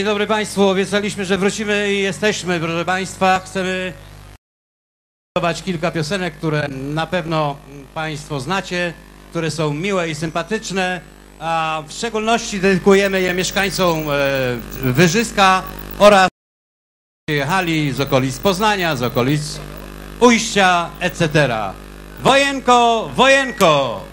Dzień dobry Państwu. Obiecaliśmy, że wrócimy i jesteśmy, proszę Państwa. Chcemy zaproponować kilka piosenek, które na pewno Państwo znacie, które są miłe i sympatyczne, a w szczególności dedykujemy je mieszkańcom e, Wyżyska oraz przyjechali z okolic Poznania, z okolic Ujścia, etc. Wojenko! Wojenko,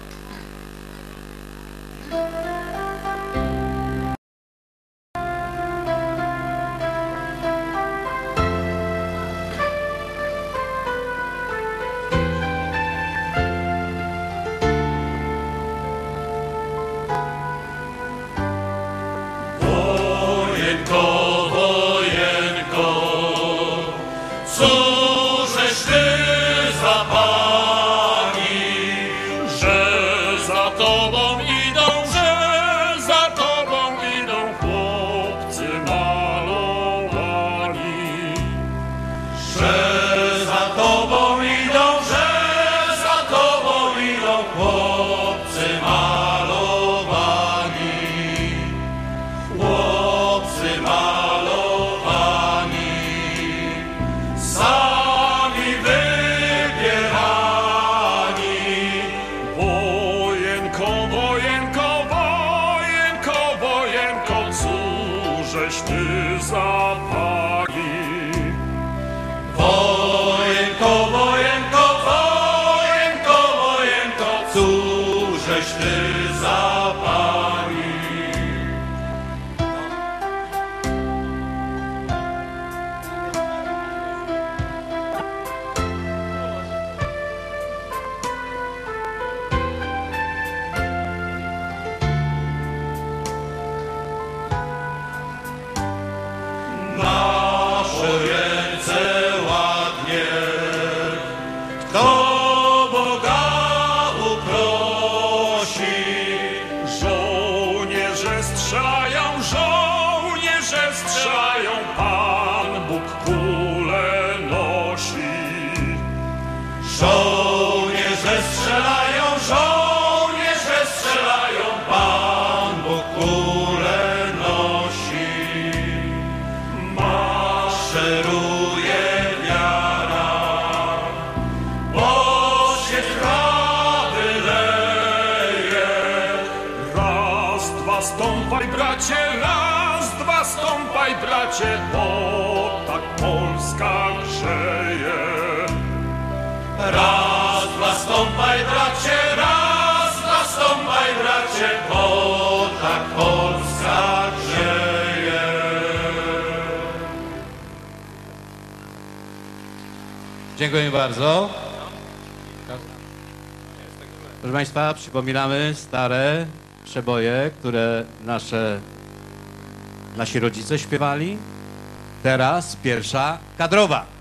Licht ist. Żołnierze strzelają, żołnierze strzelają, Pan Bóg kule nosi maszeruje wiara, bo się trawy leje. Raz, dwa, stąpaj bracie, raz, dwa, stąpaj bracie, bo tak Polska grzeje. Raz, dwa, stąpaj bracie, raz, dwa, stąpaj bracie, bo tak Polska grzeje. Dziękuję bardzo. Proszę Państwa, przypominamy stare przeboje, które nasze, nasi rodzice śpiewali. Teraz pierwsza kadrowa.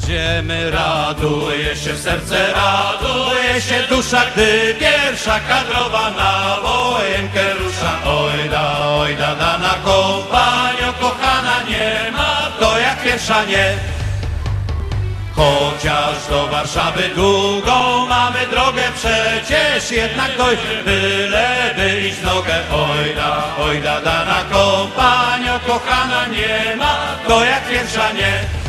Jedziemy, raduje się serce, raduje się dusza, gdy pierwsza kadrowa na wojenkę rusza. Ojda, ojda, dana kompanio, kochana nie ma, to jak pierwsza nie. Chociaż do Warszawy długą mamy drogę przecież jednak dojść, byle wyjść nogę. Ojda, ojda, dana kompanio, kochana nie ma, to jak pierwsza nie.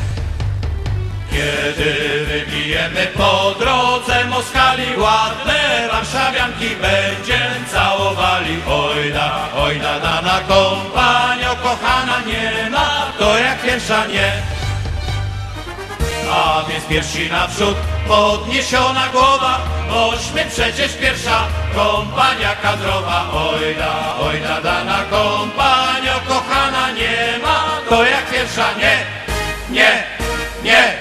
Kiedy wybijemy po drodze Moskali ładne warszawianki będziemy całowali. Ojda, ojda, dana kompanio, kochana nie ma, to jak pierwsza nie. A więc piersi naprzód, podniesiona głowa, bośmy przecież pierwsza kompania kadrowa. Ojda, ojda, dana kompanio, kochana nie ma, to jak pierwsza nie, nie. Nie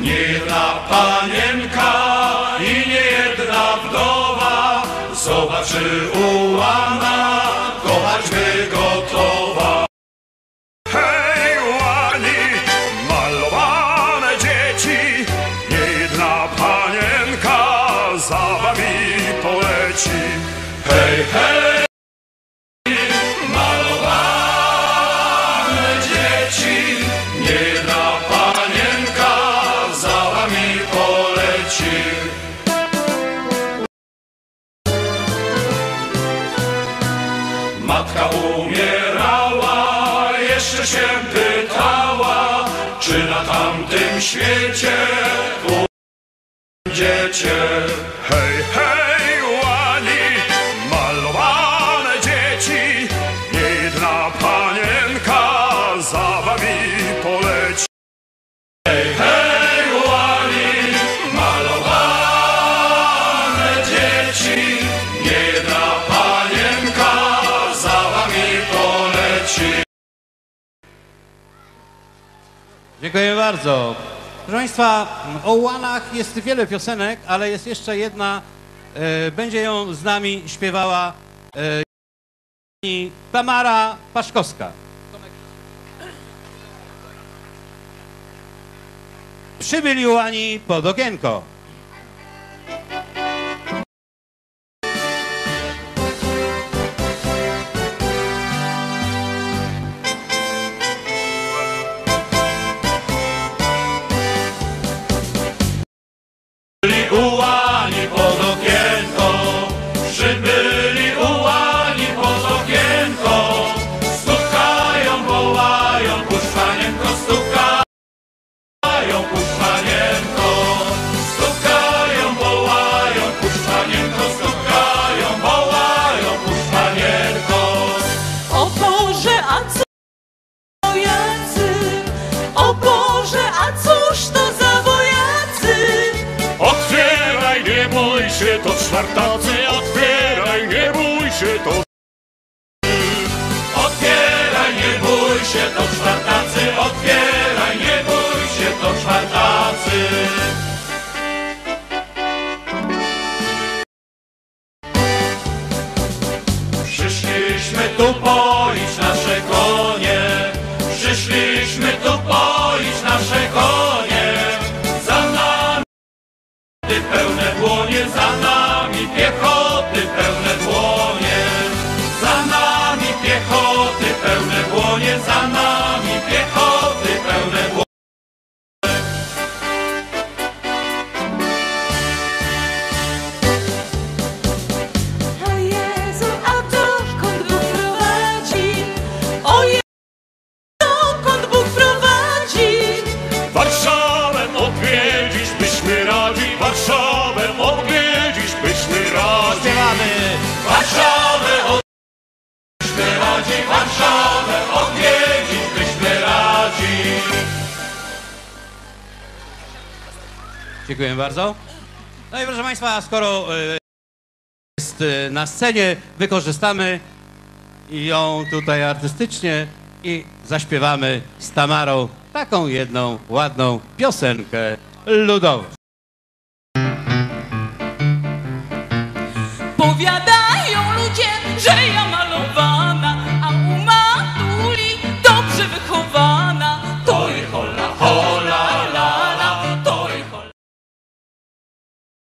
Niejedna panienka i nie jedna wdowa. Zobaczy ułamać umierała, jeszcze się pytała, czy na tamtym świecie będziecie. Dziękuję bardzo. Proszę Państwa, o łanach jest wiele piosenek, ale jest jeszcze jedna. E, będzie ją z nami śpiewała e, Tamara Paszkowska. Przybyli łani pod okienko. To czwartacy, otwieraj, nie bój się, to Otwieraj, nie bój się, to pełne dłonie, za nami piechoty pełne dłonie, za nami piechoty pełne dłonie, za nami Dziękuję bardzo. No i proszę Państwa, skoro e, jest e, na scenie, wykorzystamy ją tutaj artystycznie i zaśpiewamy z Tamarą taką jedną ładną piosenkę ludową. Powiada